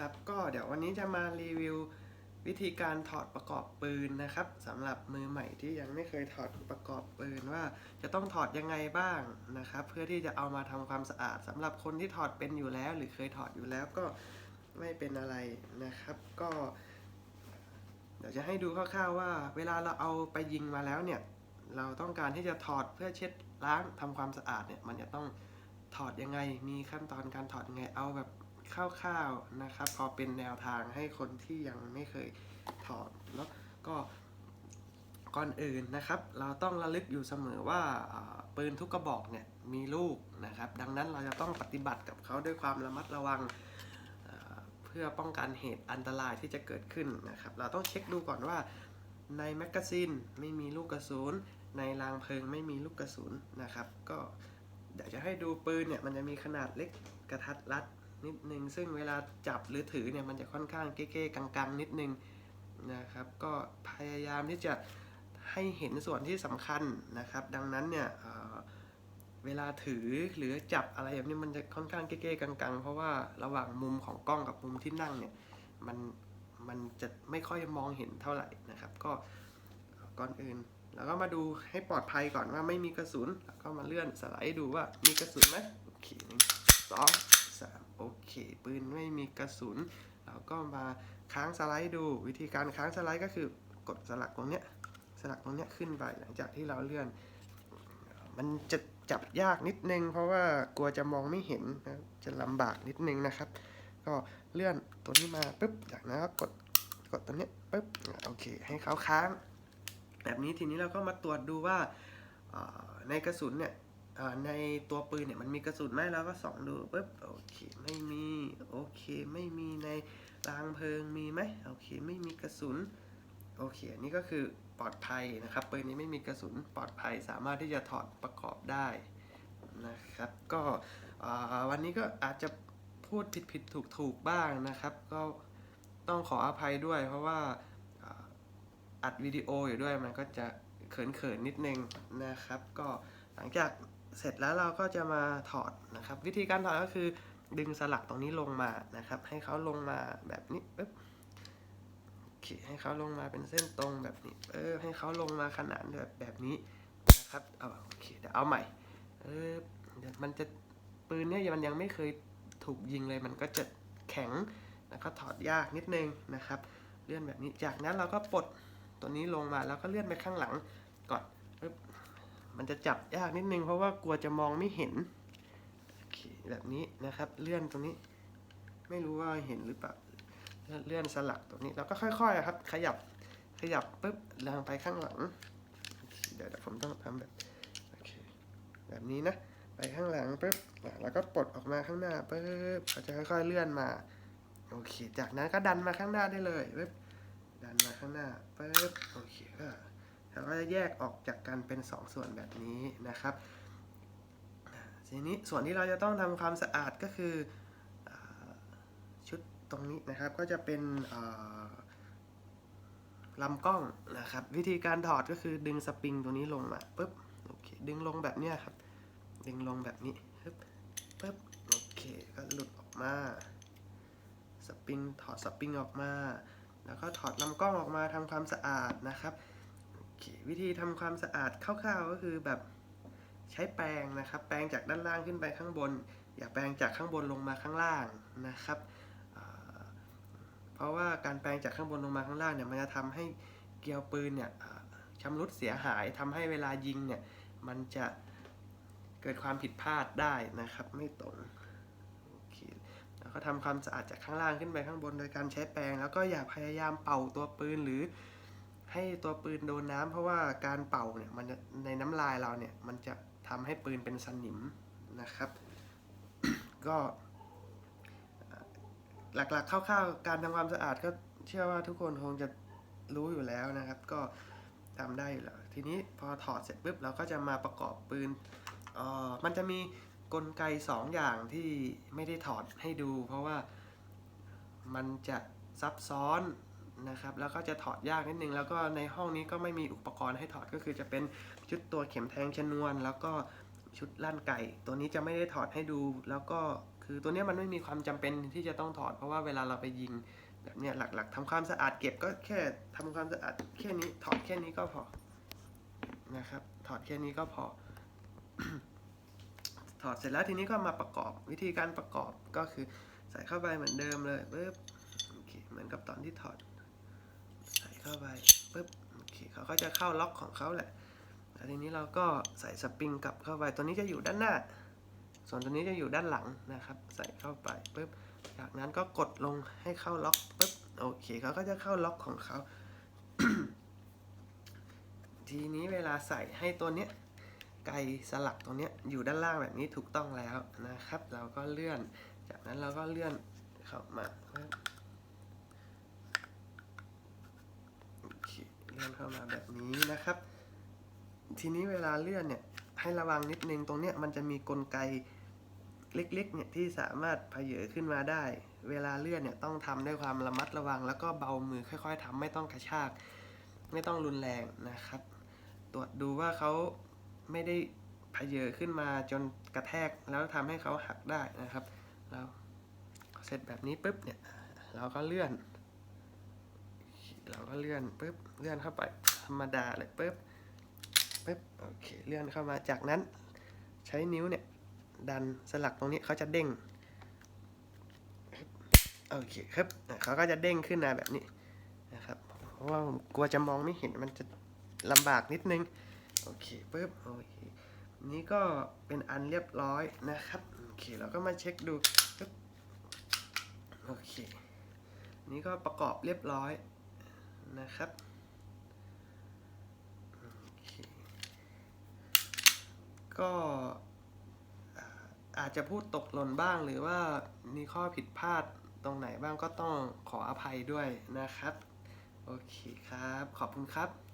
ครับ ก็เดี๋ยววันนี้จะมารีวิววิธีการถอดประกอบปืนนะครับสำหรับมือใหม่ที่ยังไม่เคยถอดประกอบปืนว่าจะต้องถอดยังไงบ้างนะครับ เพื่อที่จะเอามาทำความสะอาดสำหรับคนที่ถอดเป็นอยู่แล้ว หรือเคยถอดอยู่แล้วก็ไม่เป็นอะไรนะครับ ก็ เดี๋ยวจะให้ดูคร่าวๆว่า เวลาเราเอาไปยิงมาแล้วเนี่ย เราต้องการที่จะถอดเพื่อเช็ดล้างทำความสะอาดเนี่ย มันจะต้องถอดยังไงมีขั้นตอนการถอดยังไงเอาแบบ คร่าวๆนะครับ พอเป็นแนวทางให้คนที่ยังไม่เคยถอดแล้วก็ก่อนอื่นนะครับ เราต้องระลึกอยู่เสมอว่าปืนทุกกระบอกเนี่ยมีลูกนะครับ ดังนั้นเราจะต้องปฏิบัติกับเขาด้วยความระมัดระวังเพื่อป้องกันเหตุอันตรายที่จะเกิดขึ้นนะครับ เราต้องเช็คดูก่อนว่าในแมกกาซีนไม่มีลูกกระสุนในรางเพลิงไม่มีลูกกระสุนนะครับ ก็เดี๋ยวจะให้ดูปืนเนี่ยมันจะมีขนาดเล็กกระทัดรัด นิดนึง ซึ่งเวลาจับหรือถือเนี่ยมันจะค่อนข้างเก้ๆกังๆ นิดนึงนะครับ ก็พยายามที่จะให้เห็นส่วนที่สำคัญนะครับ ดังนั้นเนี่ยเเวลาถือหรือจับอะไรแบบนี้มันจะค่อนข้างเก้ๆกังๆ เพราะว่าระหว่างมุมของกล้องกับมุมที่นั่งเนี่ยมันมันจะไม่ค่อยมองเห็นเท่าไหร่นะครับ ก็ก่อนอื่นเราก็มาดูให้ปลอดภัยก่อนว่าไม่มีกระสุน แล้วก็มาเลื่อนสไลด์ดูว่ามีกระสุนไหมโอเคหนึ่งสองสาม โอเค ปืนไม่มีกระสุน เราก็มาค้างสไลด์ดู วิธีการค้างสไลด์ก็คือกดสลักตรงเนี้ยสลักตรงเนี้ยขึ้นไปหลังจากที่เราเลื่อน มันจะจับยากนิดนึง เพราะว่ากลัวจะมองไม่เห็นนะจะลำบากนิดนึงนะครับ ก็เลื่อนตัวนี้มาปุ๊บจากนั้นก็กดกดตัวเนี้ยปุ๊บโอเค ให้เขาค้าง แบบนี้ทีนี้เราก็มาตรวจดูว่าในกระสุนเนี่ย ในตัวปืนเนี่ยมันมีกระสุนไหมเราก็ส่องดูปุ๊บโอเคไม่มีโอเคไม่มีในรางเพลิงมีไหมโอเคไม่มีกระสุนโอเคอันนี้ก็คือปลอดภัยนะครับปืนนี้ไม่มีกระสุนปลอดภัยสามารถที่จะถอดประกอบได้นะครับก็วันนี้ก็อาจจะพูดผิดผิดถูกถูกบ้างนะครับ ก็ต้องขออภัยด้วย เพราะว่าอัดวิดีโออยู่ด้วยมันก็จะเขินเขินๆนิดนึงนะครับ ก็หลังจาก เสร็จแล้วเราก็จะมาถอดนะครับ วิธีการถอดก็คือดึงสลักตรงนี้ลงมานะครับ ให้เขาลงมาแบบนี้ปึ๊บโอเคให้เขาลงมาเป็นเส้นตรงแบบนี้ เออ ให้เขาลงมาขนานแบบแบบนี้นะครับเอาโอเคเดี๋ยวเอาใหม่ เออเดี๋ยวมันจะปืนเนี่ยมันยังไม่เคยถูกยิงเลยมันก็จะแข็งแล้วก็ถอดยากนิดนึงนะครับ เลื่อนแบบนี้ จากนั้นเราก็ปลดตัวนี้ลงมาแล้วก็เลื่อนไปข้างหลังก่อน มันจะจับยากนิดนึงเพราะว่ากลัวจะมองไม่เห็นโอเคแบบนี้นะครับ เลื่อนตรงนี้ ไม่รู้ว่าเห็นหรือเปล่าเลื่อนสลักตรงนี้แล้วก็ค่อยๆครับ ขยับขยับปุ๊บลางไปข้างหลังเเดี๋ยวผมต้องทำแบบโอเคแบบนี้นะ ไปข้างหลังปุ๊บแล้วก็ปลดออกมาข้างหน้าปุ๊บเขาจะค่อยๆเลื่อนมาโอเค จากนั้นก็ดันมาข้างหน้าได้เลยปุ๊บดันมาข้างหน้าปุ๊บโอเค ก็แล้วก็จะแยกออกจากกันเป็นสองส่วนแบบนี้นะครับ ทีนี้ส่วนที่เราจะต้องทำความสะอาดก็คืออชุดตรงนี้นะครับก็จะเป็นลำกล้องนะครับ วิธีการถอดก็คือดึงสปริงตัวนี้ลงมาปุ๊บโอเคดึงลงแบบเนี้ยครับ ดึงลงแบบนี้ปึ๊บปึ๊บโอเคก็หลุดออกมาสปริงถอดสปริงออกมา แล้วก็ถอดลำกล้องออกมาทำความสะอาดนะครับ เควิธีทำความสะอาดคร่าวๆก็คือแบบใช้แปรงนะครับ แปรงจากด้านล่างขึ้นไปข้างบน อย่าแปรงจากข้างบนลงมาข้างล่างนะครับ เพราะว่าการแปรงจากข้างบนลงมาข้างล่างเนี่ยมันจะทำให้เกลียวปืนเนี่ยชำรุดเสียหายทำให้เวลายิงเนี่ยมันจะเกิดความผิดพลาดได้นะครับ ไม่ตรงโอเคแล้วก็ทำความสะอาดจากข้างล่างขึ้นไปข้างบนโดยการใช้แปรงแล้วก็อย่าพยายามเป่าตัวปืนหรือ ให้ตัวปืนโดนน้ำเพราะว่าการเป่าเนี่ยมันในน้ำลายเราเนี่ยมันจะทำให้ปืนเป็นสนิมนะครับ ก็หลักๆคร่าวๆการทำความสะอาดก็เชื่อว่าทุกคนคงจะรู้อยู่แล้วนะครับ ก็ทำได้อยู่แล้ว ทีนี้พอถอดเสร็จปุ๊บเราก็จะมาประกอบปืนออมันจะมีกลไกสองอย่างที่ไม่ได้ถอดให้ดู เพราะว่ามันจะซับซ้อน นะครับแล้วก็จะถอดยากนิดนึง แล้วก็ในห้องนี้ก็ไม่มีอุปกรณ์ให้ถอดก็คือจะเป็นชุดตัวเข็มแทงชนวน แล้วก็ชุดลั่นไก่ ตัวนี้จะไม่ได้ถอดให้ดู แล้วก็คือตัวนี้มันไม่มีความจำเป็นที่จะต้องถอด เพราะว่าเวลาเราไปยิงแบบเนี้ยหลักๆทำความสะอาดเก็บก็แค่ทำความสะอาดแค่นี้ถอดแค่นี้ก็พอนะครับถอดแค่นี้ก็พอถอดเสร็จแล้วทีนี้ก็มาประกอบวิธีการประกอบก็คือใส่เข้าไปเหมือนเดิมเลยปึ๊บโอเคเหมือนกับตอนที่ถอด เข้าไปปึ๊บโอเคเขาก็จะเข้าล็อกของเขาแหละแล้วทีนี้เราก็ใส่สปริงกลับเข้าไป ตัวนี้จะอยู่ด้านหน้า ส่วนตัวนี้จะอยู่ด้านหลังนะครับ ใส่เข้าไปปึ๊บ จากนั้นก็กดลงให้เข้าล็อกปึ๊บโอเคเขาก็จะเข้าล็อกของเขา ทีนี้เวลาใส่ให้ตัวเนี้ยไกสลักตรงนี้อยู่ด้านล่างแบบนี้ถูกต้องแล้วนะครับ เราก็เลื่อน จากนั้นเราก็เลื่อนเข้ามาปึ๊บโอเคเลื่อนเข้ามาแบบนี้นะครับ ทีนี้เวลาเลื่อนเนี่ยให้ระวังนิดนึงตรงเนี้ยมันจะมีกลไกเล็กๆเนี่ยที่สามารถเพเยอขึ้นมาได้ เวลาเลื่อนเนี่ยต้องทำด้วยความระมัดระวัง แล้วก็เบามือค่อย ๆทำไม่ต้องกระชาก ไม่ต้องรุนแรงนะครับ ตรวจดูว่าเขาไม่ได้เพเยอขึ้นมาจนกระแทกแล้วทำให้เขาหักได้นะครับ แล้วเสร็จแบบนี้ปุ๊บเนี่ยเราก็เลื่อน เราก็เลื่อนปุ๊บเลื่อนเข้าไปธรรมดาเลยปุ๊บปุ๊บโอเคเลื่อนเข้ามาจากนั้น ใช้นิ้วเนี่ย ดันสลักตรงนี้เขาจะเด้งโอเคครับเขาก็จะเด้งขึ้นมาแบบนี้นะครับเพราะว่าผมกลัวจะมองไม่เห็นมันจะลำบากนิดนึงโอเคปุ๊บโอเคนี่ก็เป็นอันเรียบร้อยนะครับโอเคเราก็มาเช็คดูโอเค นี่ก็ประกอบเรียบร้อย นะครับก็อาจจะพูดตกหล่นบ้างหรือว่ามีข้อผิดพลาดตรงไหนบ้างก็ต้องขออภัยด้วยนะครับ โอเคครับ ขอบคุณครับ